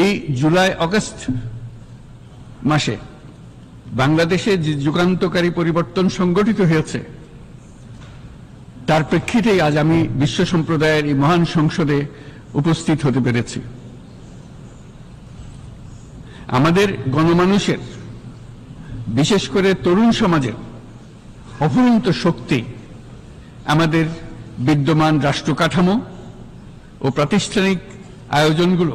এই July August মাসে বাংলাদেশে যে যুগান্তকারী পরিবর্তন সংগঠিত হয়েছে, তার প্রেক্ষিতেই আজ আমি বিশ্ব সম্প্রদায়ের এই মহান সংসদে উপস্থিত হতে পেরেছি। আমাদের গণমানুষের, বিশেষ করে তরুণ সমাজের অফুরন্ত শক্তি, আমাদের বিদ্যমান রাষ্ট্র কাঠামো ও প্রাতিষ্ঠানিক আয়োজনগুলো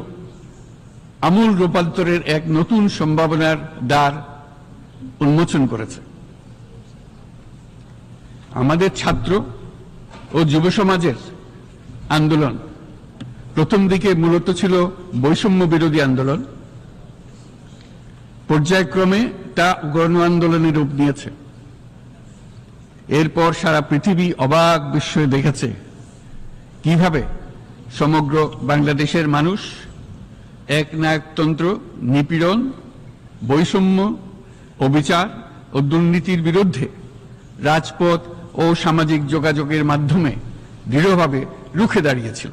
আমূল রূপান্তরের এক নতুন সম্ভাবনার দ্বার উন্মোচন করেছে। আমাদের ছাত্র ও যুব সমাজের আন্দোলন প্রথম দিকে মূলত ছিল বৈষম্য বিরোধী আন্দোলন। পর্যায়ক্রমে তা গণ আন্দোলনের রূপ নিয়েছে। এরপর সারা পৃথিবী অবাক বিস্ময়ে দেখেছে কীভাবে সমগ্র বাংলাদেশের মানুষ একনায়কতন্ত্র নিপীড়ন, বৈষম্য, অবিচার ও দুর্নীতির বিরুদ্ধে রাজপথ ও সামাজিক যোগাযোগের মাধ্যমে দৃঢ়ভাবে রুখে দাঁড়িয়েছিল।